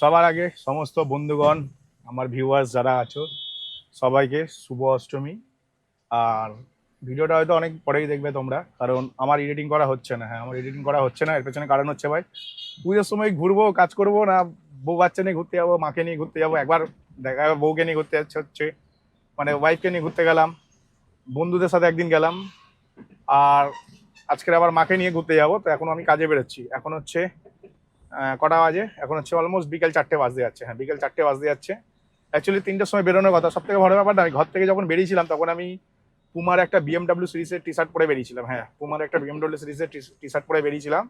সবার আগে সমস্ত বন্ধুগণ, আমার ভিউয়ার্স যারা আছো, সবাইকে শুভ অষ্টমী। আর ভিডিওটা হয়তো অনেক পরেই দেখবে তোমরা, কারণ আমার এডিটিং করা হচ্ছে না। হ্যাঁ আমার এডিটিং করা হচ্ছে না, এর পেছনে কারণ হচ্ছে ভাই, পুজোর সময় ঘুরবো, কাজ করব না, বউ বাচ্চা নিয়ে ঘুরতে যাব, মাকে নিয়ে ঘুরতে যাব, একবার দেখা বউকে নিয়ে ঘুরতে যাচ্ছে হচ্ছে মানে ওয়াইফকে নিয়ে ঘুরতে গেলাম, বন্ধুদের সাথে একদিন গেলাম, আর আজকের আবার মাকে নিয়ে ঘুরতে যাব, তো এখন আমি কাজে বেরোচ্ছি। এখন হচ্ছে কটা বাজে? এখন হচ্ছে অলমোস্ট বিকেল চারটে বাজতে যাচ্ছে। হ্যাঁ বিকেল চারটে বাজতে যাচ্ছে। অ্যাকচুয়ালি তিনটের সময় বেরোনোর কথা। সব থেকে বড় ব্যাপার না আমি ঘর থেকে যখন বেরিয়েছিলাম, তখন আমি পুমার একটা বিএমডাব্লিউ সিরিজের টি শার্ট পরে বেরিয়েছিলাম। হ্যাঁ পুমার একটা বিএমডাব্লিউ সিরিজের টি শার্ট পরে বেরিয়েছিলাম।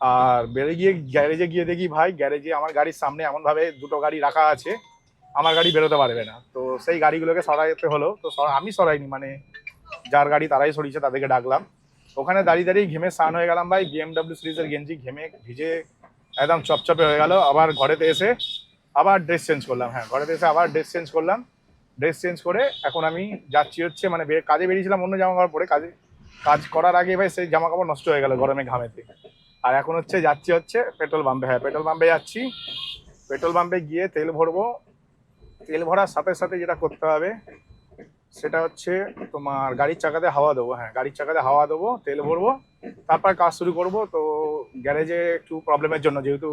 আর বেরিয়ে গিয়ে গ্যারেজে গিয়ে দেখি, ভাই, গ্যারেজে আমার গাড়ির সামনে এমনভাবে দুটো গাড়ি রাখা আছে, আমার গাড়ি বেরোতে পারবে না। তো সেই গাড়িগুলোকে সরাইতে হলো। তো আমি সরাইনি মানে যার গাড়ি তারাই সরিয়েছে, তাদেরকে ডাকলাম। ওখানে দাঁড়িয়ে দাঁড়িয়ে ঘেমে স্নান হয়ে গেলাম, ভাই। বিএমডাব্লিউ সিরিজের গেঞ্জি ঘেমে ভিজে একদম চপচপে হয়ে গেল। আবার ঘরেতে এসে আবার ড্রেস চেঞ্জ করলাম। হ্যাঁ ঘরেতে এসে আবার ড্রেস চেঞ্জ করলাম। ড্রেস চেঞ্জ করে এখন আমি যাচ্ছি হচ্ছে মানে কাজে বেরিয়েছিলাম অন্য জামা কাপড় পরে। কাজে, কাজ করার আগে ভাই সেই জামা কাপড় নষ্ট হয়ে গেল গরমে ঘামেতে। আর এখন হচ্ছে যাচ্ছি হচ্ছে পেট্রোল পাম্পে হ্যাঁ পেট্রোল পাম্পে যাচ্ছি। পেট্রোল পাম্পে গিয়ে তেল ভরবো। তেল ভরার সাথে সাথে যেটা করতে হবে, সেটা হচ্ছে তোমার গাড়ির চাকাতে হাওয়া দেবো। হ্যাঁ গাড়ির চাকাতে হাওয়া দেবো, তেল ভরবো। তারপর কাজ শুরু করব। তো গ্যারেজে একটু প্রবলেমের জন্য, যেহেতু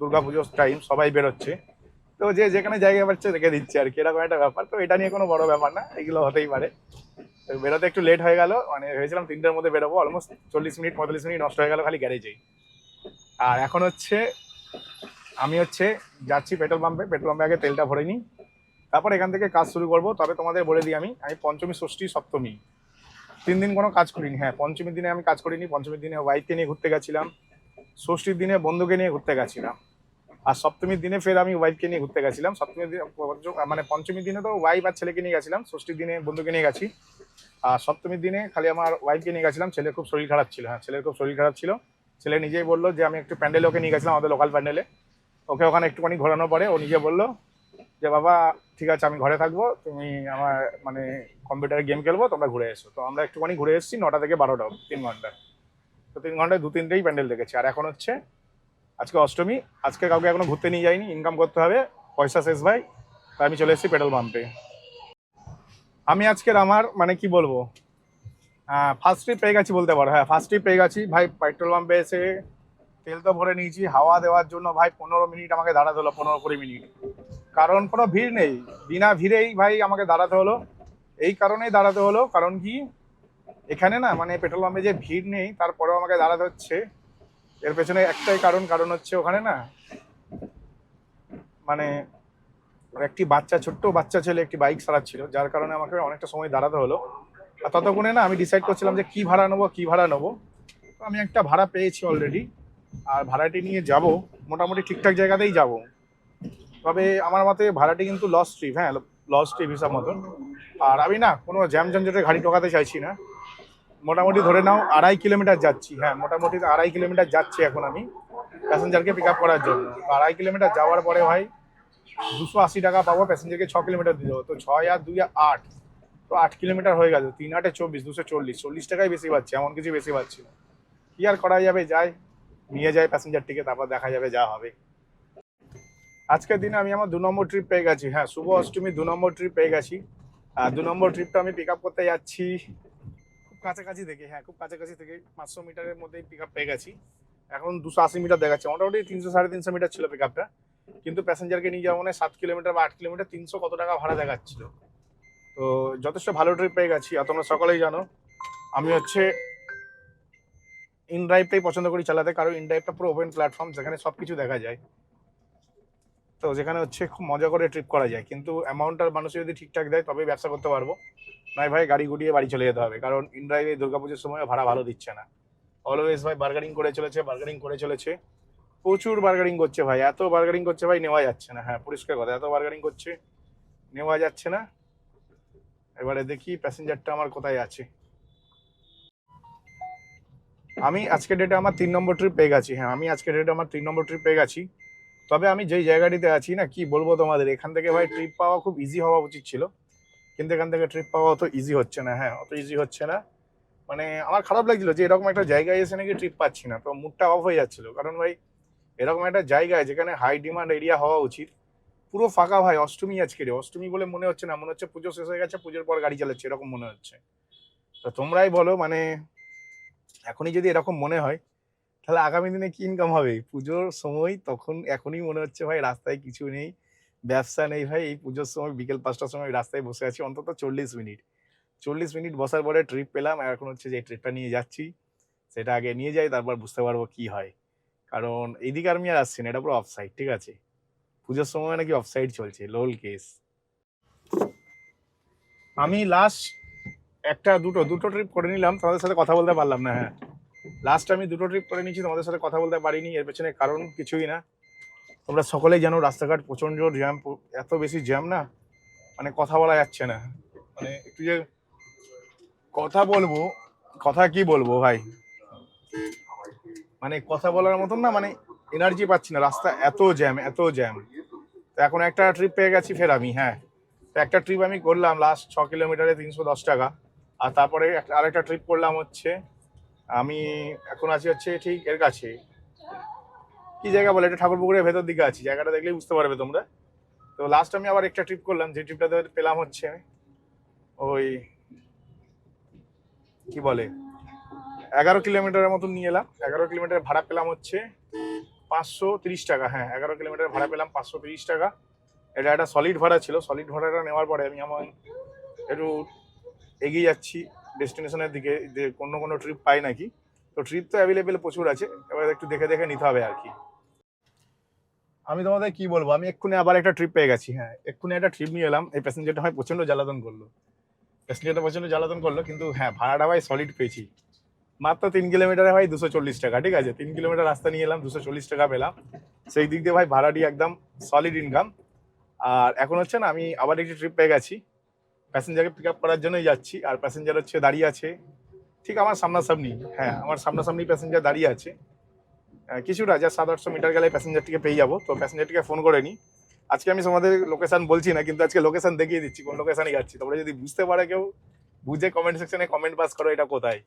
দুর্গা পুজোর টাইম সবাই বেরোচ্ছে। তো যে যেখানে জায়গা পাচ্ছে রেখে দিচ্ছে আর কি, এরকম একটা ব্যাপার। তো এটা নিয়ে কোনো বড় ব্যাপার না, এগুলো হতেই পারে। বেরোতে একটু লেট হয়ে গেল মানে ভেবেছিলাম তিনটের মধ্যে বেরোবো অলমোস্ট চল্লিশ মিনিট, পঁয়তাল্লিশ মিনিট নষ্ট হয়ে গেল খালি গ্যারেজেই। আর এখন হচ্ছে, আমি হচ্ছে যাচ্ছি পেট্রোল পাম্পে পেট্রোল পাম্পে আগে তেলটা ভরে নিই, তারপর এখান থেকে কাজ শুরু করব, তবে তোমাদের বলে দিই আমি আমি পঞ্চমী, ষষ্ঠী, সপ্তমী। তিন দিন কোনো কাজ করিনি হ্যাঁ পঞ্চমীর দিনে আমি কাজ করিনি, পঞ্চমীর দিনে ওয়াইফকে নিয়ে ঘুরতে গেছিলাম, ষষ্ঠীর দিনে বন্ধুকে নিয়ে ঘুরতে গেছিলাম, আর সপ্তমীর দিনে ফের আমি ওয়াইফকে নিয়ে ঘুরতে গেছিলাম, সপ্তমীর দিনে মানে পঞ্চমীর দিনে তো ওয়াইফ আর ছেলেকে নিয়ে গেছিলাম, ষষ্ঠীর দিনে বন্ধুকে নিয়ে গেছি, আর সপ্তমীর দিনে খালি আমার ওয়াইফকে নিয়ে গেছিলাম ছেলের খুব শরীর খারাপ ছিল হ্যাঁ ছেলের খুব শরীর খারাপ ছিল, ছেলে নিজেই বলল যে আমি একটু প্যান্ডেলে ওকে নিয়ে গেছিলাম, আমাদের লোকাল প্যান্ডেলে ওকে ওখানে একটুখানি ঘোরানোর পরে ও নিজে বলল যে, বাবা ঠিক আছে, আমি ঘরে থাকব, তুমি আমার মানে কম্পিউটারে গেম খেলব, তোমরা ঘুরে এসো। তো আমরা একটুখানি ঘুরে এসেছি, নটা থেকে বারোটা তিন ঘণ্টা। তো তিন ঘন্টায় দু, তিনটেই প্যান্ডেল দেখেছি। আর এখন হচ্ছে, আজকে অষ্টমী, আজকে কাউকে এখনও ঘুরতে নিয়ে যাইনি ইনকাম করতে হবে, পয়সা শেষ ভাই, তাই আমি চলে এসেছি পেট্রোল পাম্পে। আমি আজকের আমার মানে কি বলব ফার্স্ট ট্রিপ পেয়ে গেছি বলতে পারো হ্যাঁ ফার্স্ট ট্রিপ পেয়ে গেছি। ভাই, পেট্রোল পাম্পে এসে তেল তো ভরে নিয়েছি, হাওয়া দেওয়ার জন্য ভাই, পনেরো মিনিট আমাকে দাঁড়াতে হলো, পনেরো কুড়ি মিনিট। কারণ কোনো ভিড় নেই। বিনা ভিড়েই ভাই আমাকে দাঁড়াতে হলো। এই কারণেই দাঁড়াতে হলো। কারণ কি? এখানে না মানে পেট্রোল পাম্পে যে ভিড় নেই, তারপরেও আমাকে দাঁড়াতে হচ্ছে। এর পেছনে একটাই কারণ কারণ হচ্ছে ওখানে না মানে একটি বাচ্চা, ছোট্ট বাচ্চা ছেলে একটি বাইক চালাচ্ছিল যার কারণে আমাকে অনেকটা সময় দাঁড়াতে হলো। আর ততক্ষণে না আমি ডিসাইড করছিলাম যে কি ভাড়া নেব, কি ভাড়া নেব। আমি একটা ভাড়া পেয়েছি অলরেডি আর ভাড়াটি নিয়ে যাব, মোটামুটি ঠিকঠাক জায়গাতেই যাব। তবে আমার মতে ভাড়াটি কিন্তু লস ট্রিপ হ্যাঁ লস ট্রিপ হিসাব মতন। আর আমি না কোনো জ্যাম গাড়ি ঠকাতে চাইছি না। মোটামুটি ধরে নাও আড়াই কিলোমিটার যাচ্ছি হ্যাঁ মোটামুটি আড়াই কিলোমিটার যাচ্ছি এখন আমি প্যাসেঞ্জারকে পিক আপ করার জন্য। আড়াই কিলোমিটার যাওয়ার পরে ভাই দুশো আশি টাকা পাবো প্যাসেঞ্জারকে ছ কিলোমিটার দিয়ে দেবো তো ছয় আর দুই আট, তো আট কিলোমিটার হয়ে গেছে তিন আটে চব্বিশ, দুশো চল্লিশ চল্লিশ টাকাই বেশি পাচ্ছি, এমন কিছু বেশি পাচ্ছি না। কি আর করা যাবে? যাই, নিয়ে যায় প্যাসেঞ্জারটিকে, তারপর দেখা যাবে যা হবে। আজকের দিনে আমি আমার দু নম্বর ট্রিপ পেয়ে গেছি। হ্যাঁ শুভ অষ্টমী, দু নম্বর ট্রিপ পেয়ে গেছি। আর দু নম্বর ট্রিপটা আমি পিক আপ করতে যাচ্ছি। খুব কাছাকাছি থেকে হ্যাঁ খুব কাছাকাছি থেকে পাঁচশো মিটারের মধ্যেই পিক আপ পেয়ে গেছি। এখন দুশো আশি মিটার দেখাচ্ছে। মোটামুটি তিনশো সাড়ে তিনশো মিটার ছিল পিক আপটা কিন্তু প্যাসেঞ্জারকে নিয়ে যাওয়া মানে সাত কিলোমিটার বা আট কিলোমিটার তিনশো কত টাকা ভাড়া দেখাচ্ছিল। তো যথেষ্ট ভালো ট্রিপ পেয়ে গেছি। আর তোমরা সকলেই জানো, আমি হচ্ছে ইনড্রাইভটাই পছন্দ করি চালাতে। কারণ ইনড্রাইভটা পুরো ওপেন প্ল্যাটফর্ম যেখানে সব কিছু দেখা যায়। তো যেখানে হচ্ছে খুব মজা করে ট্রিপ করা যায়। কিন্তু অ্যামাউন্টটা মানুষ যদি ঠিকঠাক দেয়, তবেই ব্যবসা করতে পারব। নয় ভাই, গাড়ি গুড়িয়ে বাড়ি চলে যেতে হবে। কারণ ইনড্রাইভে দুর্গাপুজোর সময় ভাড়া ভালো দিচ্ছে না। অলওয়েজ ভাই বার্গারিং করে চলেছে বার্গারিং করে চলেছে। প্রচুর বার্গারিং করছে ভাই। এত বার্গারিং করছে ভাই, নেওয়া যাচ্ছে না। হ্যাঁ পরিষ্কার কথা, এত বার্গারিং করছে, নেওয়া যাচ্ছে না। এবারে দেখি প্যাসেঞ্জারটা আমার কোথায় আছে। আমি আজকের ডেটে আমার তিন নম্বর ট্রিপ পেয়ে গেছি। হ্যাঁ আমি আজকের ডেটে আমার তিন নম্বর ট্রিপ পেয়ে গেছি। তবে আমি যেই জায়গাটিতে আছি না, কি বলব তোমাদের? এখান থেকে ভাই ট্রিপ পাওয়া খুব ইজি হওয়া উচিত ছিল। কিন্তু এখান থেকে ট্রিপ পাওয়া অত ইজি হচ্ছে না। হ্যাঁ অত ইজি হচ্ছে না। মানে আমার খারাপ লাগছিল যে এরকম একটা জায়গায় এসে নাকি ট্রিপ পাচ্ছি না। তো মুডটা অফ হয়ে যাচ্ছিল। কারণ ভাই, এরকম একটা জায়গায় যেখানে হাই ডিমান্ড এরিয়া হওয়া উচিত, পুরো ফাঁকা ভাই, অষ্টমী আজকে রে। অষ্টমী বলে মনে হচ্ছে না, মনে হচ্ছে পুজো শেষ হয়ে গেছে, পুজোর পর গাড়ি চালাচ্ছে, এরকম মনে হচ্ছে। তো তোমরাই বলো মানে এখনই যদি এরকম মনে হয় তাহলে আগামী দিনে কি ইনকাম হবে? পুজোর সময় তখন এখনই মনে হচ্ছে ভাই রাস্তায় কিছু নেই, ব্যবসা নেই ভাই। এই পুজোর সময় বিকেল পাঁচটার সময় রাস্তায় বসে আছি, অন্তত চল্লিশ মিনিট। চল্লিশ মিনিট বসার পরে ট্রিপ পেলাম, আর এখন হচ্ছে যে ট্রিপটা নিয়ে যাচ্ছি। সেটা আগে নিয়ে যাই, তারপর বুঝতে পারব কি হয়। কারণ এইদিকে আর আমি আর আসছি না, এটা পুরো অফসাইড ঠিক আছে? পুজোর সময় নাকি অফসাইড চলছে লোল কেস আমি লাস্ট একটা, দুটো দুটো ট্রিপ করে নিলাম, তোমাদের সাথে কথা বলতে পারলাম না হ্যাঁ। লাস্ট আমি দুটো ট্রিপ করে নিয়েছি, তোমাদের সাথে কথা বলতে পারিনি, এর পেছনে কারণ কিছুই না। তোমরা সকলেই জানো রাস্তাঘাট প্রচণ্ড জ্যাম এত বেশি জ্যাম না মানে কথা বলা যাচ্ছে না। মানে একটু যে কথা বলব, কথা কি বলব ভাই? মানে কথা বলার মতন না মানে এনার্জি পাচ্ছি না, রাস্তা এত জ্যাম এত জ্যাম তো এখন একটা ট্রিপ পেয়ে গেছি ফের আমি হ্যাঁ। তো একটা ট্রিপ আমি করলাম লাস্ট ছ কিলোমিটারে তিনশো দশ টাকা, আর তারপরে আরেকটা ট্রিপ করলাম হচ্ছে আমি এখন আছি হচ্ছে ঠিক এর কাছে। কি জায়গা বলে? এটা ঠাকুরপুকুরের ভেতর দিকে আছি। জায়গাটা দেখলেই বুঝতে পারবে তোমরা। তো লাস্ট আমি আবার একটা ট্রিপ করলাম। যে ট্রিপটাতে পেলাম হচ্ছে আমি ওই কি বলে? এগারো কিলোমিটারের মতন নিয়ে এলাম। এগারো কিলোমিটার ভাড়া পেলাম হচ্ছে পাঁচশো তিরিশ টাকা। হ্যাঁ এগারো কিলোমিটার ভাড়া পেলাম পাঁচশো তিরিশ টাকা। এটা একটা সলিড ভাড়া ছিল। সলিড ভাড়াটা নেওয়ার পরে আমি আমার একটু এগিয়ে যাচ্ছি। ডেস্টিনেশনের দিকে যে কোনো কোনো ট্রিপ পাই নাকি, তো ট্রিপ তো অ্যাভেলেবেল প্রচুর আছে, এবার একটু দেখে দেখে নিতে হবে আর কি। আমি তোমাদের কি বলব, আমি এক্ষুনি আবার একটা ট্রিপ পেয়ে গেছি হ্যাঁ। এক্ষুনি একটা ট্রিপ নিয়ে এলাম, এই প্যাসেঞ্জারটা হয় প্রচণ্ড জ্বালাতন করল। প্যাসেঞ্জারটা প্রচণ্ড জ্বালাতন করল, কিন্তু হ্যাঁ ভাড়াটা ভাই সলিড পেয়েছি। মাত্র তিন কিলোমিটারে ভাই দুশো চল্লিশ টাকা, ঠিক আছে? তিন কিলোমিটার রাস্তা নিয়ে এলাম, দুশো চল্লিশ টাকা পেলাম। সেই দিক দিয়ে ভাই ভাড়াটি একদম সলিড ইনকাম আর এখন হচ্ছে না, আমি আবার একটি ট্রিপ পেয়ে গেছি। প্যাসেঞ্জারকে পিক আপ করার জন্যই যাচ্ছি, আর প্যাসেঞ্জার হচ্ছে দাঁড়িয়ে আছে। ঠিক আমার সামনাসামনি হ্যাঁ আমার সামনাসামনি প্যাসেঞ্জার দাঁড়িয়ে আছে। কিছুটা যা সাত আটশো মিটার গেলে প্যাসেঞ্জারটিকে পেয়ে যাব। তো প্যাসেঞ্জারটিকে ফোন করে নিই আজকে আমি তোমাদের লোকেশান বলছি না, কিন্তু আজকে লোকেশান দেখিয়ে দিচ্ছি, কোন লোকেশানে যাচ্ছি। তোমরা যদি বুঝতে পারে কেউ, বুঝে কমেন্ট সেকশনে কমেন্ট পাস করো এটা কোথায়।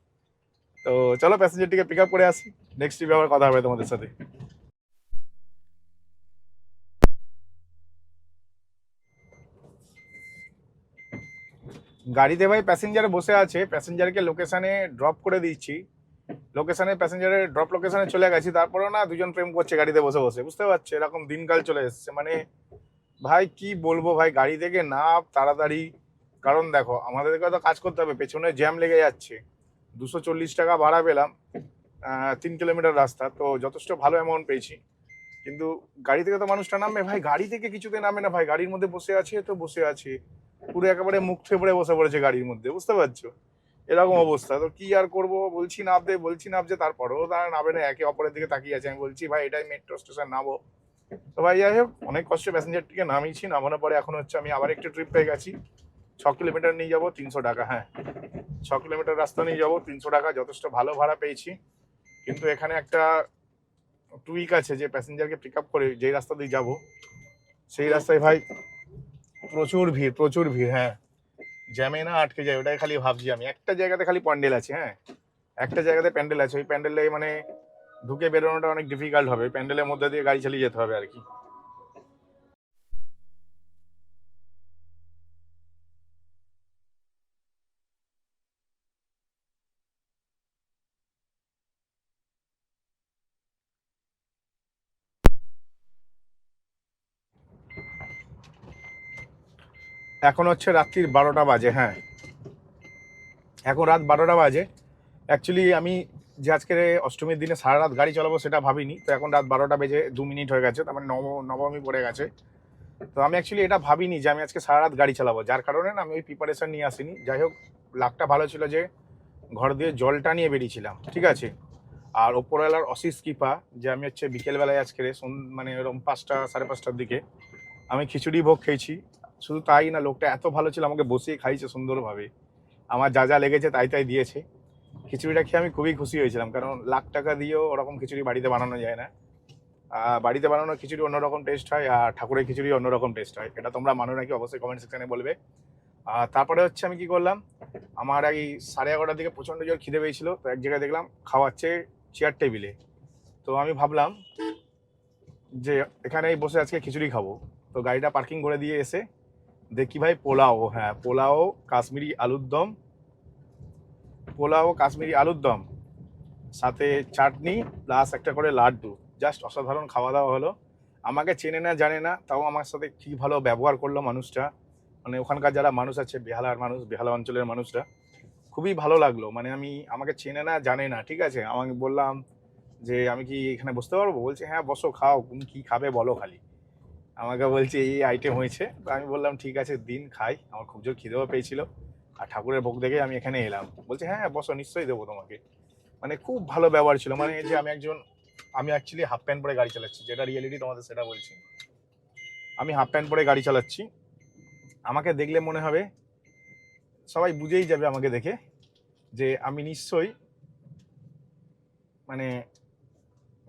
তো চলো প্যাসেঞ্জারটিকে পিক আপ করে আসি। নেক্সট ট্রিপে আবার কথা হবে তোমাদের সাথে। গাড়িতে ভাই প্যাসেঞ্জার বসে আছে প্যাসেঞ্জারকে লোকেশনে ড্রপ করে দিচ্ছি। লোকেশনে প্যাসেঞ্জারের ড্রপ লোকেশনে চলে গেছি, তারপরেও না দুজন প্রেম করছে গাড়িতে বসে বসে, বুঝতে পারছ? এরকম দিনকাল চলে এসছে। মানে ভাই কি বলব ভাই, গাড়ি থেকে নাপ তাড়াতাড়ি, কারণ দেখো আমাদেরকে তো কাজ করতে হবে, পেছনে জ্যাম লেগে যাচ্ছে। দুশো চল্লিশ টাকা ভাড়া পেলাম তিন কিলোমিটার রাস্তা, তো যথেষ্ট ভালো অ্যামাউন্ট পেয়েছি। কিন্তু গাড়ি থেকে তো মানুষটা নামবে, ভাই গাড়ি থেকে কিছুতে নামে না ভাই, গাড়ির মধ্যে বসে আছে তো বসে আছে। পুরো একেবারে মুখ থেপড়ে বসে পড়েছে গাড়ির মধ্যে, বুঝতে পারছ? এরকম অবস্থা। তো কি আর করব? বলছি নামতে বলছি নামছে তারপরেও তারা নামে না, একে অপরের দিকে তাকিয়ে আছে। আমি বলছি, ভাই, এটাই মেট্রো স্টেশন নামো। তো ভাই, যাই হোক, অনেক কষ্টে প্যাসেঞ্জারটিকে নামিয়েছি, নামানোর পরে এখন হচ্ছে আমি আবার একটু ট্রিপ পেয়ে গেছি। ছ কিলোমিটার নিয়ে যাব, তিনশো টাকা হ্যাঁ। ছ কিলোমিটার রাস্তা নিয়ে যাব, তিনশো টাকা, যথেষ্ট ভালো ভাড়া পেয়েছি। কিন্তু এখানে একটা টুইক আছে যে প্যাসেঞ্জারকে পিক আপ করে যেই রাস্তা দিয়ে যাব, সেই রাস্তায় ভাই প্রচুর ভিড় প্রচুর ভিড় হ্যাঁ। জ্যামে না আটকে যায়, ওটাই খালি ভাবছি আমি। একটা জায়গাতে খালি প্যান্ডেল আছে হ্যাঁ। একটা জায়গাতে প্যান্ডেল আছে, ওই প্যান্ডেলে মানে ঢুকে বেরোনোটা অনেক ডিফিকাল্ট হবে প্যান্ডেলের মধ্যে দিয়ে গাড়ি চালিয়ে যেতে হবে আর কি। এখন হচ্ছে রাত্রির বারোটা বাজে হ্যাঁ। এখন রাত বারোটা বাজে। অ্যাকচুয়ালি আমি যে আজকের অষ্টমীর দিনে সারা রাত গাড়ি চালাবো সেটা ভাবিনি। তো এখন রাত বারোটা বেজে দু মিনিট হয়ে গেছে, তার মানে নব, নবমী পড়ে গেছে। তো আমি অ্যাকচুয়ালি এটা ভাবিনি যে আমি আজকে সারা রাত গাড়ি চালাবো। যার কারণে আমি ওই প্রিপারেশান নিয়ে আসিনি। যাই হোক, লাকটা ভালো ছিল যে ঘর দিয়ে জলটা নিয়ে বেরিয়েছিলাম, ঠিক আছে? আর ওপরওয়ালার অশিস কৃপা, যে আমি হচ্ছে বিকেলবেলায় আজকে মানে এরকম পাঁচটা, সাড়ে পাঁচটার দিকে আমি খিচুড়ি ভোগ খেয়েছি। শুধু তাই না, লোকটা এত ভালো ছিল, আমাকে বসিয়ে খাইছে সুন্দরভাবে। আমার যা যা লেগেছে তাই তাই দিয়েছে। খিচুড়িটা খেয়ে আমি খুবই খুশি হয়েছিলাম, কারণ লাখ টাকা দিয়েও ওরকম খিচুড়ি বাড়িতে বানানো যায় না। বাড়িতে বানানো খিচুড়ি অন্যরকম টেস্ট হয়, আর ঠাকুরের খিচুড়ি অন্যরকম টেস্ট হয়। এটা তোমরা মানো নাকি, অবশ্যই কমেন্ট সেকশনে বলবে। তারপরে হচ্ছে আমি কি করলাম, আমার এই সাড়ে এগারোটার দিকে প্রচণ্ড জোর খিদে পেয়েছিল, তো এক জায়গায় দেখলাম খাওয়াচ্ছে চেয়ার টেবিলে তো আমি ভাবলাম যে এখানেই বসে আজকে খিচুড়ি খাব। তো গাড়িটা পার্কিং করে দিয়ে এসে দেখি ভাই, পোলাও হ্যাঁ পোলাও, কাশ্মীরি আলুর দম। পোলাও, কাশ্মীরি আলুর দম, সাথে চাটনি প্লাস একটা করে লাড্ডু। জাস্ট অসাধারণ খাওয়া দাওয়া হলো। আমাকে চেনে না, জানে না, তাও আমার সাথে কি ভালো ব্যবহার করল মানুষটা। মানে ওখানকার যারা মানুষ আছে, বেহালার মানুষ, বেহালা অঞ্চলের মানুষরা, খুবই ভালো লাগল। মানে আমি, আমাকে চেনে না, জানে না, ঠিক আছে? আমাকে বললাম যে, আমি কি এখানে বসতে পারব? বলছে হ্যাঁ বসো, খাও, তুমি কি খাবে বলো খালি। আমাকে বলছে, এই আইটেম হয়েছে। আমি বললাম, ঠিক আছে, দিন খাই। আমার খুব জোর খিদেও পেয়েছিল। আর ঠাকুরের ভোগ দেখে আমি এখানে এলাম। বলছে হ্যাঁ বসো, নিশ্চয়ই দেবো তোমাকে। মানে খুব ভালো ব্যবহার ছিল। মানে এই যে আমি একজন, আমি অ্যাকচুয়ালি হাফ প্যান্ট পরে গাড়ি চালাচ্ছি। যেটা রিয়েলিটি তোমাদের সেটা বলছি। আমি হাফ প্যান্ট পরে গাড়ি চালাচ্ছি। আমাকে দেখলে মনে হবে, সবাই বুঝেই যাবে আমাকে দেখে, যে আমি নিশ্চয়ই মানে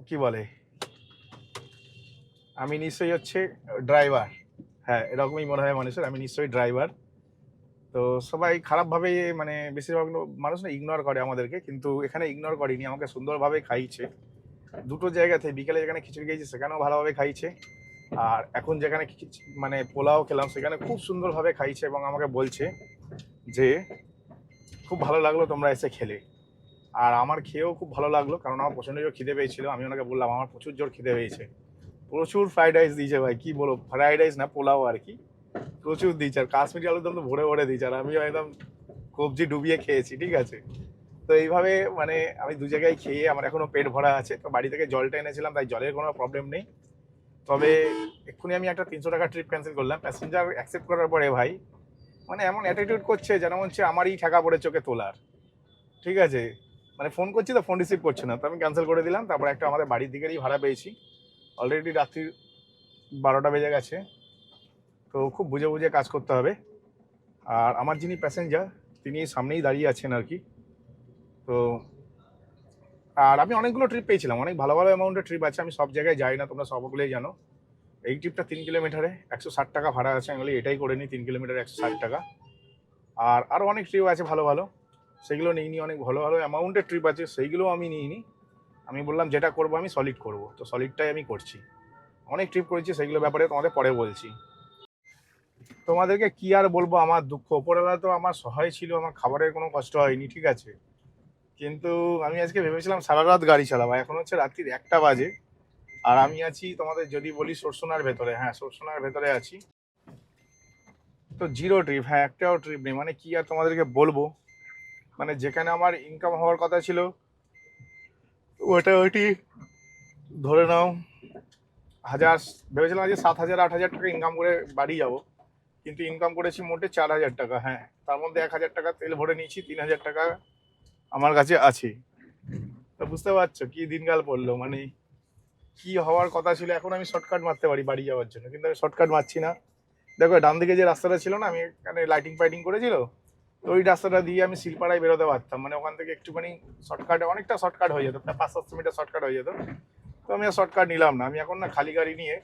কি বলে আমি নিশ্চয়ই হচ্ছে ড্রাইভার হ্যাঁ এরকমই মনে হয় মানুষের, আমি নিশ্চয়ই ড্রাইভার তো সবাই খারাপভাবে মানে বেশিরভাগ মানুষ না ইগনোর করে আমাদেরকে, কিন্তু এখানে ইগনোর করেনি, আমাকে সুন্দরভাবে খাইছে। দুটো জায়গাতে বিকেলে যেখানে খিচুড়ি খেয়েছি, সেখানেও ভালোভাবে খাইছে। আর এখন যেখানে মানে পোলাও খেলাম, সেখানে খুব সুন্দরভাবে খাইছে এবং আমাকে বলছে যে, খুব ভালো লাগল তোমরা এসে খেলে। আর আমার খেয়েও খুব ভালো লাগল, কারণ আমার প্রচণ্ড জোর খিদে পেয়েছিল, আমি ওনাকে বললাম, আমার প্রচুর জোর খিদে পেয়েছে। প্রচুর ফ্রাইড রাইস দিয়েছে ভাই, কি বলো ফ্রাইড রাইস না, পোলাও আর কি। প্রচুর দিয়েছে, আর কাশ্মীরি আলুর দম তো ভরে ভরে দিয়েছে, আর আমিও একদম কবজি ডুবিয়ে খেয়েছি, ঠিক আছে? তো এইভাবে মানে আমি দু জায়গায় খেয়ে আমার এখনও পেট ভরা আছে, তো বাড়ি থেকে জলটা এনেছিলাম, তাই জলের কোনো প্রবলেম নেই। তবে এক্ষুনি আমি একটা তিনশো টাকা ট্রিপ ক্যান্সেল করলাম প্যাসেঞ্জার অ্যাকসেপ্ট করার পরে ভাই মানে এমন অ্যাটিটিউড করছে যেন হচ্ছে আমারই ঠেকা পড়ে চোখে তোলার, ঠিক আছে? মানে ফোন করছি তো ফোন রিসিভ করছে না, তো আমি ক্যান্সেল করে দিলাম, তারপর একটা আমাদের বাড়ির দিকেরই ভাড়া পেয়েছি। অলরেডি রাত্রি বারোটা বেজে গেছে। তো খুব বুঝে বুঝে কাজ করতে হবে। আর আমার যিনি প্যাসেঞ্জার তিনি সামনেই দাঁড়িয়ে আছেন আর কি। তো আর আমি অনেকগুলো ট্রিপ পেয়েছিলাম, অনেক ভালো ভালো অ্যামাউন্টের ট্রিপ আছে, আমি সব জায়গায় যাই না, তোমরা সবগুলোই জানো। এই ট্রিপটা তিন কিলোমিটারে একশো ষাট টাকা ভাড়া আছে, আমি এটাই করে নিই তিন কিলোমিটার একশো ষাট টাকা। আর আরও অনেক ট্রিপ আছে ভালো ভালো, সেগুলো নিইনি, অনেক ভালো ভালো অ্যামাউন্টের ট্রিপ আছে সেইগুলো আমি নিইনি। আমি বললাম, যেটা করব আমি সলিড করব। তো সলিডটাই আমি করছি। অনেক ট্রিপ করেছি, সেগুলো ব্যাপারে তোমাদের পরে বলছি। তোমাদেরকে কি আর বলব, আমার দুঃখ। ওপরবেলা তো আমার সহায় ছিল, আমার খাবারের কোনো কষ্ট হয়নি, ঠিক আছে? কিন্তু আমি আজকে ভেবেছিলাম সারা রাত গাড়ি চালাবো। এখন হচ্ছে রাত্রির একটা বাজে। আর আমি আছি তোমাদের যদি বলি সরসোনার ভেতরে। হ্যাঁ সরসোনার ভেতরে আছি। তো জিরো ট্রিপ হ্যাঁ একটাও ট্রিপ নেই। মানে কি আর তোমাদেরকে বলব? মানে যেখানে আমার ইনকাম হওয়ার কথা ছিল ওটা ওইটি ধরে নাও, হাজার, ভেবেছিলাম যে সাত হাজার, আট হাজার টাকা ইনকাম করে বাড়ি যাব, কিন্তু ইনকাম করেছি মোটে চার হাজার টাকা হ্যাঁ। তার মধ্যে এক হাজার টাকা তেল ভরে নিয়েছি, তিন হাজার টাকা আমার কাছে আছে। তো বুঝতে পারছ কি দিনকাল পড়ল মানে কি হওয়ার কথা ছিল, এখন আমি শর্টকাট মারতে পারি বাড়ি যাওয়ার জন্য, কিন্তু আমি শর্টকাট মারছি না। দেখো, ডান দিকে যে রাস্তাটা ছিল না, আমি এখানে লাইটিং ফাইটিং করেছিল তো ওই রাস্তাটা দিয়ে আমি শিলপাড়ায় বেরোতে পারতাম। মানে ওখান থেকে একটুখানি শর্টকাটে, অনেকটা শর্টকাট হয়ে যেত, প্রায় পাঁচ সাতশো মিটার শর্টকাট হয়ে যেত। তো আমি আর শর্টকাট নিলাম না। আমি এখন না খালি গাড়ি নিয়ে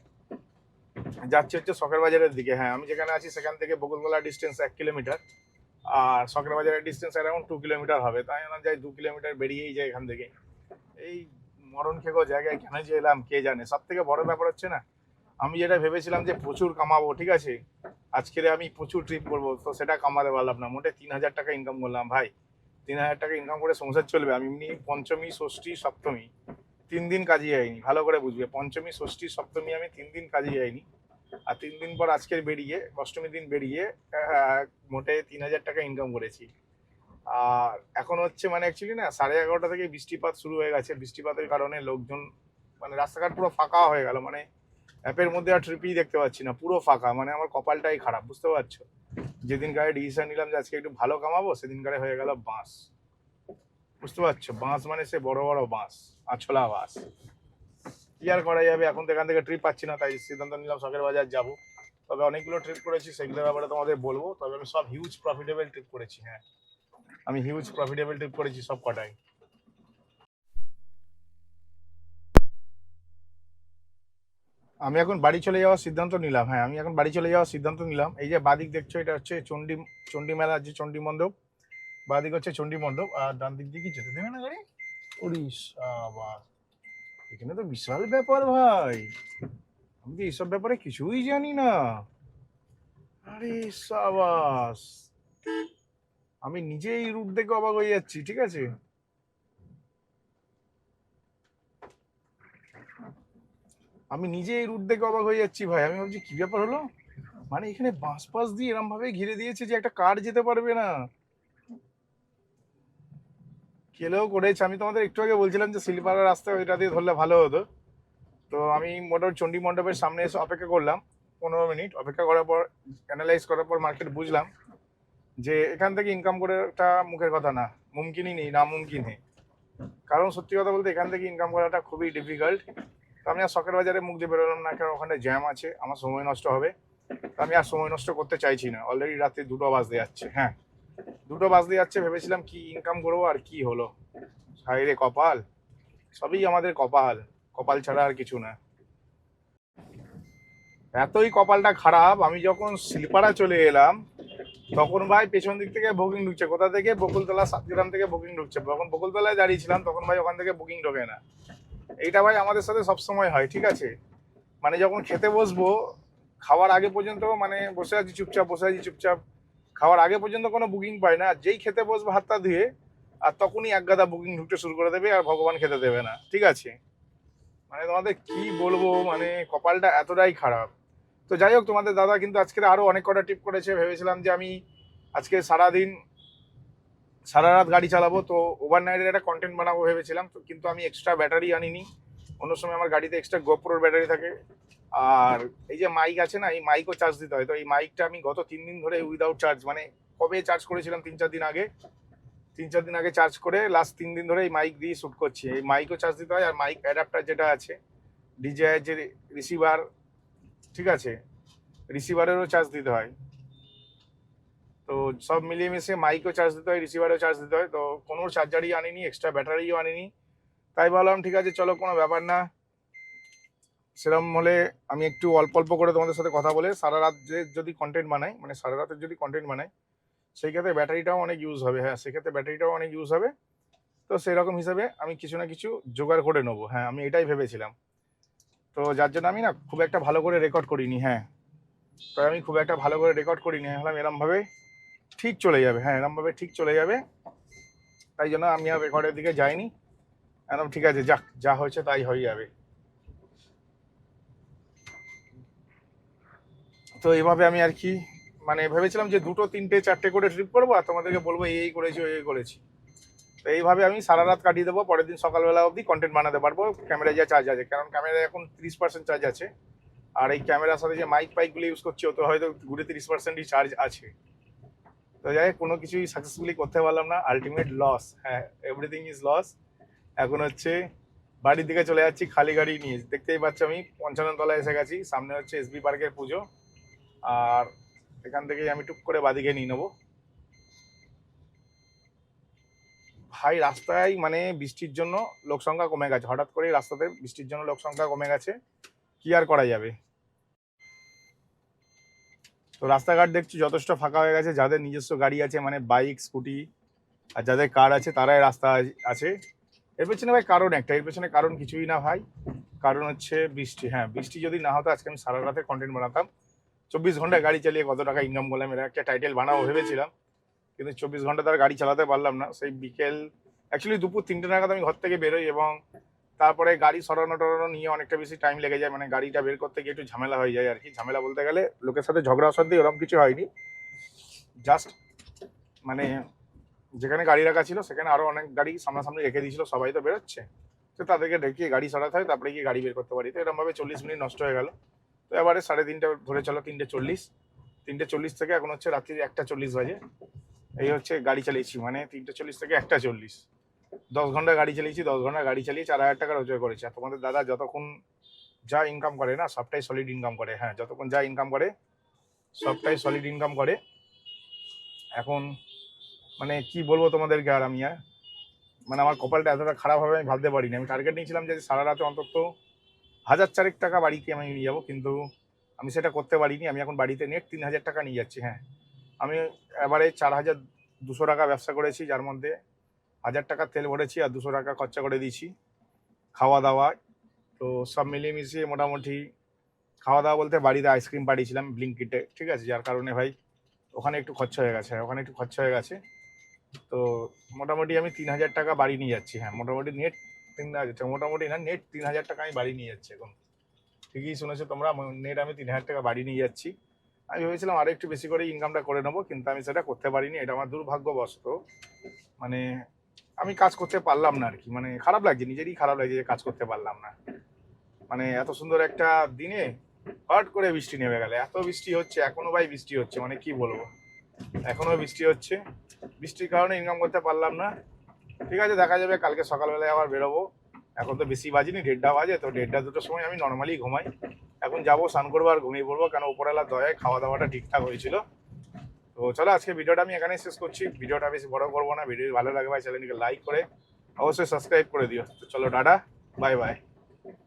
যাচ্ছি হচ্ছে শখের বাজারের দিকে। হ্যাঁ আমি যেখানে আছি সেখান থেকে বকুলতলা ডিস্টেন্স এক কিলোমিটার। আর শখের বাজারের ডিস্টেন্স অ্যারাউন্ড টু কিলোমিটার হবে। তাই আমি যাই দু কিলোমিটার বেরিয়েই যাই এখান থেকে। এই মরণ খেকো জায়গায় কেন যে এলাম, কে জানে? সব থেকে বড় ব্যাপার হচ্ছে না আমি যেটা ভেবেছিলাম যে প্রচুর কামাবো, ঠিক আছে? আজকের আমি প্রচুর ট্রিপ করব, তো সেটা কামাতে পারলাম না। মোটে তিন হাজার টাকা ইনকাম করলাম, ভাই। তিন হাজার টাকা ইনকাম করে সংসার চলবে, আমি এমনি পঞ্চমী, ষষ্ঠী, সপ্তমী, তিন দিন কাজে যাইনি, ভালো করে বুঝবে। পঞ্চমী, ষষ্ঠী, সপ্তমী আমি তিন দিন কাজে যাইনি, আর তিন দিন পর আজকের বেরিয়ে অষ্টমী দিন বেরিয়ে মোটে তিন হাজার টাকা ইনকাম করেছি। আর এখন হচ্ছে মানে অ্যাকচুয়ালি না, সাড়ে এগারোটা থেকে বৃষ্টিপাত শুরু হয়ে গেছে। বৃষ্টিপাতের কারণে লোকজন মানে রাস্তাঘাট পুরো ফাঁকা হয়ে গেল মানে অ্যাপের মধ্যে আর ট্রিপই দেখতে পাচ্ছি না, পুরো ফাঁকা মানে আমার কপালটাই খারাপ, বুঝতে পারছ? যেদিন গায়ে ডিসিশন নিলাম যে আজকে একটু ভালো কামাবো, সেদিন গায়ে হয়ে গেল বাঁশ। বুঝতে পারছ? বাঁশ মানে সে বড় বড় বাঁশ, আছলা বাঁশ। কি আর করা যাবে? এখন তো এখান থেকে ট্রিপ পাচ্ছি না, তাই সিদ্ধান্ত নিলাম শখের বাজার যাব। তবে অনেকগুলো ট্রিপ করেছি, সেগুলোর ব্যাপারে তোমাদের বলব, তবে আমি সব হিউজ প্রফিটেবল ট্রিপ করেছি হ্যাঁ। আমি হিউজ প্রফিটেবল ট্রিপ করেছি সব কটাই। আমি এখন বাড়ি চলে যাওয়ার সিদ্ধান্ত নিলাম হ্যাঁ আমি এখন বাড়ি চলে যাওয়ার সিদ্ধান্ত নিলাম। এই যে বাদিক দেখছ, এটা হচ্ছে চণ্ডী চণ্ডী মেলার যে চণ্ডী মণ্ডপ। বাদিক হচ্ছে চণ্ডী মণ্ডপ, আর ডান দিক দিয়ে কি যেতে দেবে না গাড়ি? আবার এখানে তো বিশাল ব্যাপার ভাই। আমি তো এইসব ব্যাপারে কিছুই জানি না। আরে সাবাস। আমি নিজেই রুট দেখে অবাক হয়ে যাচ্ছি, ঠিক আছে? আমি নিজে এই রুট দেখে অবাক হয়ে যাচ্ছি ভাই। আমি ভাবছি, কি ব্যাপার হলো? মানে এখানে বাঁশ পাশ দিয়ে এরম ভাবে ঘিরে দিয়েছে যে একটা কার যেতে পারবে না। কেলেও করেছে। আমি তোমাদের একটু আগে বলছিলাম যে শিল্পারা রাস্তা ওইটা দিয়ে ধরলে ভালো হতো। তো আমি মোটামুটি চণ্ডী মণ্ডপের সামনে এসে অপেক্ষা করলাম পনেরো মিনিট। অপেক্ষা করার পর অ্যানালাইজ করার পর মার্কেট বুঝলাম যে এখান থেকে ইনকাম করে একটা মুখের কথা না। মুমকিনই নেই না মুমকিন নেই। কারণ সত্যি কথা বলতে এখান থেকে ইনকাম করাটা খুবই ডিফিকাল্ট আমি আর শখের বাজারে মুখ দিয়ে বেরোলাম না, কারণ ওখানে জ্যাম আছে, আমার সময় নষ্ট হবে। আমি আর সময় নষ্ট করতে চাইছি না। অলরেডি রাতে দুটো বাজতে যাচ্ছে হ্যাঁ। দুটো বাজতে যাচ্ছে, ভেবেছিলাম কি ইনকাম করব আর কি হলো। সাইরে কপাল, সবই আমাদের কপাল। কপাল ছাড়া আর কিছু না। এতই কপালটা খারাপ, আমি যখন শিল্পাড়া চলে এলাম, তখন ভাই পেছন দিক থেকে বুকিং ঢুকছে। কোথা থেকে? বকুলতলা সাতগ্রাম থেকে বুকিং ঢুকছে। যখন বকুলতলায় দাঁড়িয়েছিলাম, তখন ভাই ওখান থেকে বুকিং ঢোকে না। এইটা ভাই আমাদের সাথে সবসময় হয়, ঠিক আছে? মানে যখন খেতে বসবো, খাওয়ার আগে পর্যন্ত মানে বসে আছি চুপচাপ, বসে আছি চুপচাপ। খাওয়ার আগে পর্যন্ত কোনো বুকিং পাই না। যেই খেতে বসবো হাতটা ধুয়ে, আর তখনই এক গাদা বুকিং ঢুকতে শুরু করে দেবে আর ভগবান খেতে দেবে না, ঠিক আছে? মানে তোমাদের কি বলব মানে কপালটা এতটাই খারাপ। তো যাই হোক, তোমাদের দাদা কিন্তু আজকে আরও অনেক কটা টিপ করেছে। ভেবেছিলাম যে আমি আজকে সারাদিন সারা রাত গাড়ি চালাবো, তো ওভারনাইটের একটা কন্টেন্ট বানাবো ভেবেছিলাম কিন্তু আমি এক্সট্রা ব্যাটারি আনিনি। অন্য সময় আমার গাড়িতে এক্সট্রা গোপ্রোর ব্যাটারি থাকে। আর এই যে মাইক আছে না, এই মাইকও চার্জ দিতে হয়। তো এই মাইকটা আমি গত তিন দিন ধরে উইদাউট চার্জ মানে কবে চার্জ করেছিলাম তিন চার দিন আগে, তিন চার দিন আগে চার্জ করে লাস্ট তিন দিন ধরে এই মাইক দিয়ে শ্যুট করছি। এই মাইকও চার্জ দিতে হয় আর মাইক অ্যাডাপ্টার যেটা আছে ডিজে যে রিসিভার ঠিক আছে? রিসিভারেরও চার্জ দিতে হয়। তো সব মিলিয়ে মিশিয়ে মাইকও চার্জ দিতে হয় রিসিভারেও চার্জ দিতে হয়, তো কোনো চার্জারই আনিনি এক্সট্রা ব্যাটারিও আনিনি। তাই ভাবলাম, ঠিক আছে, চলো, কোনো ব্যাপার না। সেরকম হলে আমি একটু অল্প অল্প করে তোমাদের সাথে কথা বলে সারা রাত যে যদি কন্টেন্ট বানাই মানে সারা রাতের যদি কন্টেন্ট বানাই, সেই ক্ষেত্রে ব্যাটারিটাও অনেক ইউজ হবে। হ্যাঁ সেক্ষেত্রে ব্যাটারিটাও অনেক ইউজ হবে। তো সেরকম হিসাবে আমি কিছু না কিছু জোগাড় করে নেব। হ্যাঁ আমি এটাই ভেবেছিলাম। তো যার জন্য আমি না খুব একটা ভালো করে রেকর্ড করিনি। হ্যাঁ তো আমি খুব একটা ভালো করে রেকর্ড করিনি। ভাবলাম, এরমভাবে ঠিক চলে যাবে হ্যাঁ এরমভাবে ঠিক চলে যাবে। তাই জন্য আমি আর রেকর্ডের দিকে যাইনি। একদম ঠিক আছে, যাক, যা হয়েছে তাই হয়ে যাবে। তো এইভাবে আমি আর কি মানে ভেবেছিলাম যে দুটো, তিনটে, চারটে করে ট্রিপ করব আর তোমাদেরকে বলব এই করেছি, ওই করেছি। তো এইভাবে আমি সারা রাত কাটিয়ে দেবো, পরের দিন সকালবেলা অবধি কন্টেন্ট বানাতে পারব ক্যামেরায় যা চার্জ আছে। কারণ ক্যামেরায় এখন তিরিশ পার্সেন্ট চার্জ আছে। আর এই ক্যামেরার সাথে যে মাইক পাইকগুলো ইউজ করছি ওতে হয়তো ঘুরে তিরিশ পার্সেন্টই চার্জ আছে। তো যাই কোনো কিছুই সাকসেসফুলি করতে পারলাম না। আলটিমেট লস হ্যাঁ এভরিথিং ইজ লস এখন হচ্ছে বাড়ির দিকে চলে যাচ্ছি, খালি গাড়ি নিয়ে। দেখতেই পাচ্ছি আমি, পঞ্চান্ন তলায় এসে গেছি, সামনে হচ্ছে এসবি পার্কের পুজো। আর এখান থেকেই আমি টুক করে বাদিকে নিয়ে নেব। ভাই, রাস্তায় মানে বৃষ্টির জন্য লোক সংখ্যা কমে গেছে। হঠাৎ করেই রাস্তাতে বৃষ্টির জন্য লোক সংখ্যা কমে গেছে। কি আর করা যাবে? তো রাস্তাঘাট দেখছি যথেষ্ট ফাঁকা হয়ে গেছে। যাদের নিজস্ব গাড়ি আছে মানে বাইক, স্কুটি, আর যাদের কার আছে, তারাই রাস্তা আছে। এর পেছনে ভাই কারণ একটা, এর পেছনে কারণ কিছুই না ভাই। কারণ হচ্ছে বৃষ্টি। হ্যাঁ বৃষ্টি যদি না হতো, আজকে আমি সারা রাতে কন্টেন্ট বানাতাম। চব্বিশ ঘণ্টা গাড়ি চালিয়ে কত টাকা ইনকাম করলাম, এর একটা টাইটেল বানাবো ভেবেছিলাম। কিন্তু চব্বিশ ঘণ্টা তার গাড়ি চালাতে পারলাম না। সেই বিকেল অ্যাকচুয়ালি দুপুর তিনটে নাগাদ আমি ঘর থেকে বেরোই এবং তারপরে গাড়ি সরানো টরানো নিয়ে অনেকটা বেশি টাইম লেগে যায় মানে গাড়িটা বের করতে গিয়ে একটু ঝামেলা হয়ে যায় আর কি ঝামেলা বলতে গেলে লোকের সাথে ঝগড়া অশান্তি ওরকম কিছু হয়নি। জাস্ট মানে যেখানে গাড়ি রাখা ছিল, সেখানে আরও অনেক গাড়ি সামনাসামনি রেখে দিয়েছিল, সবাই তো বেরোচ্ছে। তো তাদেরকে ডেকে গাড়ি সরাতে হয়, তারপরে গিয়ে গাড়ি বের করতে পারি। তো এরকমভাবে চল্লিশ মিনিট নষ্ট হয়ে গেল। তো এবারে সাড়ে তিনটে ধরে চলো, তিনটে চল্লিশ। তিনটে চল্লিশ থেকে এখন হচ্ছে রাত্রি একটা চল্লিশ বাজে। এই হচ্ছে গাড়ি চালিয়েছি মানে তিনটে চল্লিশ থেকে একটা চল্লিশ। দশ ঘণ্টা গাড়ি চালিয়েছি, দশ ঘণ্টা গাড়ি চালিয়ে চার হাজার টাকা রোজগার করেছি। আর তোমাদের দাদা যতক্ষণ যা ইনকাম করে না, সবটাই সলিড ইনকাম করে। হ্যাঁ যতক্ষণ যা ইনকাম করে, সবটাই সলিড ইনকাম করে। এখন মানে কি বলব তোমাদেরকে আর আমি আর মানে আমার কপালটা এতটা খারাপ হবে আমি ভাবতে পারিনি। আমি টার্গেট নিয়েছিলাম যে সারা রাতে অন্তত হাজার চারেক টাকা বাড়িকে আমি নিয়ে যাব, কিন্তু আমি সেটা করতে পারিনি। আমি এখন বাড়িতে নেট তিন হাজার টাকা নিয়ে যাচ্ছি হ্যাঁ। আমি এবারে চার হাজার দুশো টাকা ব্যবসা করেছি, যার মধ্যে হাজার টাকা তেল ভরেছি আর দুশো টাকা খরচা করে দিয়েছি। খাওয়া দাওয়া, তো সব মিলিয়ে মিশিয়ে মোটামুটি খাওয়া দাওয়া বলতে বাড়িতে আইসক্রিম পাঠিয়েছিলাম ব্লিঙ্কিটে ঠিক আছে? যার কারণে ভাই ওখানে একটু খরচা হয়ে গেছে, ওখানে একটু খরচা হয়ে গেছে। তো মোটামুটি আমি তিন হাজার টাকা বাড়ি নিয়ে যাচ্ছি হ্যাঁ মোটামুটি নেট তিন হাজার মোটামুটি না নেট তিন হাজার টাকা আমি বাড়ি নিয়ে যাচ্ছি এখন। ঠিকই শুনেছো তোমরা নেট আমি তিন হাজার টাকা বাড়ি নিয়ে যাচ্ছি। আমি ভেবেছিলাম আরও একটু বেশি করে ইনকামটা করে নেব, কিন্তু আমি সেটা করতে পারিনি, এটা আমার দুর্ভাগ্যবশত। মানে আমি কাজ করতে পারলাম না আর কি মানে খারাপ লাগছে, নিজেরই খারাপ লাগছে যে কাজ করতে পারলাম না। মানে এত সুন্দর একটা দিনে হট করে বৃষ্টি নেমে গেলে। এত বৃষ্টি হচ্ছে, এখনও ভাই বৃষ্টি হচ্ছে মানে কি বলব? এখনও বৃষ্টি হচ্ছে। বৃষ্টির কারণে ইনকাম করতে পারলাম না। ঠিক আছে, দেখা যাবে, কালকে সকালবেলায় আবার বেরোবো। এখন তো বেশি বাজিনি, দেড়টা বাজে, তো দেড়টা দুটোর সময় আমি নর্মালি ঘুমাই। এখন যাব, স্নান করব আর ঘুমিয়ে পড়ব, কেন উপরবেলা দয়ায় খাওয়া দাওয়াটা ঠিকঠাক হয়েছিল। তো চলো, আজকে ভিডিওটা আমি এখানেই শেষ করছি। ভিডিওটা বেশি বড় করব না ভিডিও ভালো লাগে ভাই চ্যানেলটিকে লাইক করে অবশ্যই সাবস্ক্রাইব করে দিও। তো চলো, টাটা বাই বাই